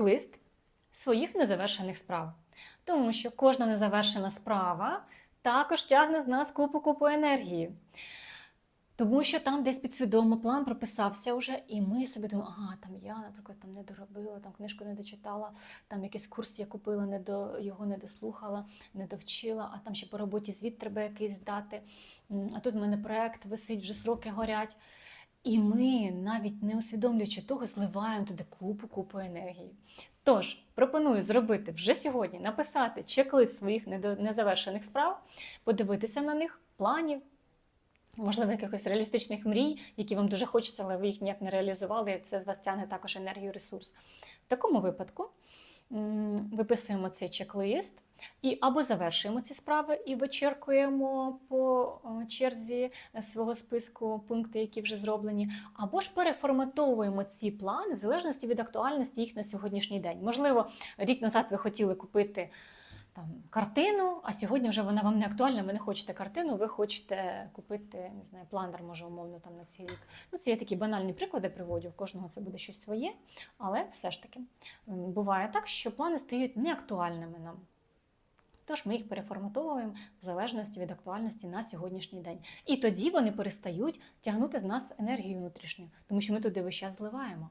лист своїх незавершених справ. Тому що кожна незавершена справа також тягне з нас купу-купу енергії. Тому що там десь підсвідомо план прописався вже, і ми собі думаємо, ага, там я, наприклад, там не доробила, там книжку не дочитала, там якийсь курс я купила, не до, його не дослухала, не довчила, а там ще по роботі звіт треба якийсь здати. А тут в мене проект висить, вже сроки горять. І ми, навіть не усвідомлюючи того, зливаємо туди купу-купу енергії. Тож пропоную зробити вже сьогодні, написати чек-лист своїх незавершених справ, подивитися на них, планів, можливо, якихось реалістичних мрій, які вам дуже хочеться, але ви їх ніяк не реалізували. Це з вас тягне також енергію, ресурс. В такому випадку виписуємо цей чек-лист і або завершуємо ці справи і вичеркуємо по черзі е, свого списку пункти, які вже зроблені, або ж переформатовуємо ці плани в залежності від актуальності їх на сьогоднішній день. Можливо, рік назад ви хотіли купити там картину, а сьогодні вже вона вам не актуальна. Ви не хочете картину, ви хочете купити не знаю, планер, може умовно там на цей рік. Ну, це я такі банальні приклади приводжу. В кожного це буде щось своє, але все ж таки буває так, що плани стають неактуальними нам. Тож ми їх переформатовуємо в залежності від актуальності на сьогоднішній день. І тоді вони перестають тягнути з нас енергію внутрішню, тому що ми туди весь час зливаємо.